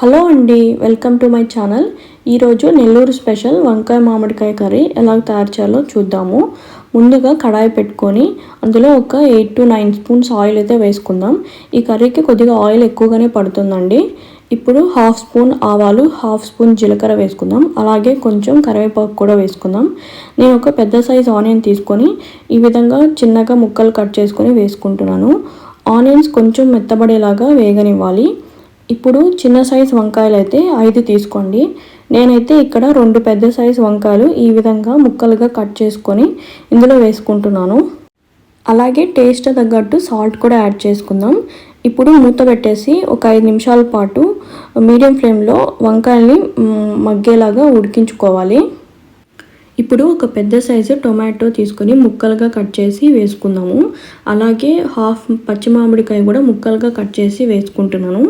Hello అండి welcome to my channel. ఈరోజు Nellore special వంకాయ మామిడికాయ కర్రీ ఎలా తయారు చేయాలో చూద్దాము. ముందుగా కడాయి పెట్టుకొని అందులో ఒక eight to nine spoons oil అయితే వేసుకుందాం. ఈ కర్రీకి కొద్దిగా ఆయిల్ ఎక్కువగానే పడుతుందండి. ఇప్పుడు హాఫ్ స్పూన్ ఆవాలు హాఫ్ స్పూన్ జీలకర్ర వేసుకుందాం. అలాగే కొంచెం కరివేపాకు కూడా వేసుకుందాం. నేను ఒక పెద్ద సైజ్ ఆనియన్ తీసుకొని ఈ విధంగా చిన్నగా ముక్కలు కట్ చేసుకొని వేసుకుంటున్నాను. ఆనియన్స్ కొంచెం మెత్తబడేలాగా వేగనివ్వాలి. ఇప్పుడు చిన్న సైజ్ వంకాయలు అయితే ఐదు తీసుకోండి. నేనైతే ఇక్కడ రెండు పెద్ద సైజ్ వంకాయలు ఈ విధంగా ముక్కలుగా కట్ చేసుకొని ఇందులో వేసుకుంటున్నాను. అలాగే టేస్ట్ తగ్గట్టు సాల్ట్ కూడా యాడ్ చేసుకుందాం. ఇప్పుడు మూత పెట్టేసి ఒక ఐదు నిమిషాల పాటు మీడియం ఫ్లేమ్లో వంకాయల్ని మగ్గేలాగా ఉడికించుకోవాలి. ఇప్పుడు ఒక పెద్ద సైజు టొమాటో తీసుకొని ముక్కలుగా కట్ చేసి వేసుకుందాము. అలాగే హాఫ్ పచ్చి మామిడికాయ కూడా ముక్కలుగా కట్ చేసి వేసుకుంటున్నాను.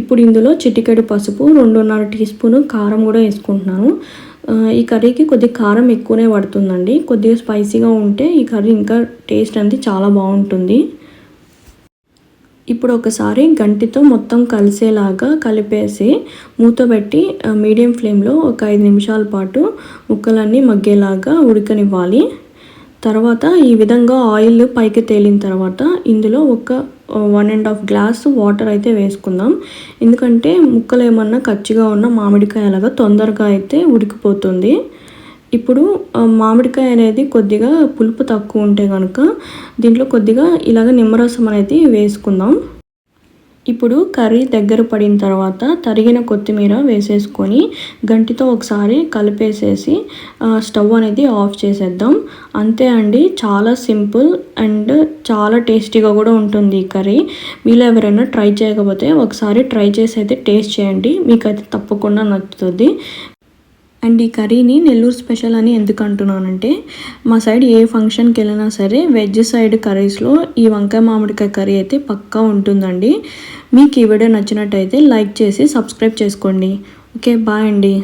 ఇప్పుడు ఇందులో చిటికెడు పసుపు రెండున్నర టీ స్పూన్ కారం కూడా వేసుకుంటున్నాను. ఈ కర్రీకి కొద్దిగా కారం ఎక్కువనే పడుతుందండి. కొద్దిగా స్పైసీగా ఉంటే ఈ కర్రీ ఇంకా టేస్ట్ అనేది చాలా బాగుంటుంది. ఇప్పుడు ఒకసారి గంటితో మొత్తం కలిసేలాగా కలిపేసి మూతబెట్టి మీడియం ఫ్లేమ్లో ఒక ఐదు నిమిషాల పాటు ముక్కలన్నీ మగ్గేలాగా ఉడకనివ్వాలి. తర్వాత ఈ విధంగా ఆయిల్ పైకి తేలిన తర్వాత ఇందులో ఒక one and half glass water అయితే వేసుకుందాం. ఎందుకంటే ముక్కలు ఏమన్నా కచ్చిగా ఉన్న మామిడికాయ అలాగా తొందరగా అయితే ఉడికిపోతుంది. ఇప్పుడు మామిడికాయ అనేది కొద్దిగా పులుపు తక్కువ ఉంటే కనుక దీంట్లో కొద్దిగా ఇలాగ నిమ్మరసం అనేది వేసుకుందాం. ఇప్పుడు కర్రీ దగ్గర పడిన తర్వాత తరిగిన కొత్తిమీర వేసేసుకొని గంటితో ఒకసారి కలిపేసేసి స్టవ్ అనేది ఆఫ్ చేసేద్దాం. అంతే అండి చాలా సింపుల్ అండ్ చాలా టేస్టీగా కూడా ఉంటుంది ఈ కర్రీ. మీరు ఎవరైనా ట్రై చేయకపోతే ఒకసారి ట్రై చేసి అయితే టేస్ట్ చేయండి. మీకు అయితే తప్పకుండా నచ్చుతుంది. అండ్ ఈ కర్రీని నెల్లూరు స్పెషల్ అని ఎందుకు అంటున్నానంటే మా సైడ్ ఏ ఫంక్షన్కి వెళ్ళినా సరే వెజ్ సైడ్ కర్రీస్లో ఈ వంకాయ మామిడికాయ కర్రీ అయితే పక్కా ఉంటుందండి. మీకు ఈ వీడియో నచ్చినట్టయితే లైక్ చేసి సబ్స్క్రైబ్ చేసుకోండి. ఓకే బాయ్ అండి.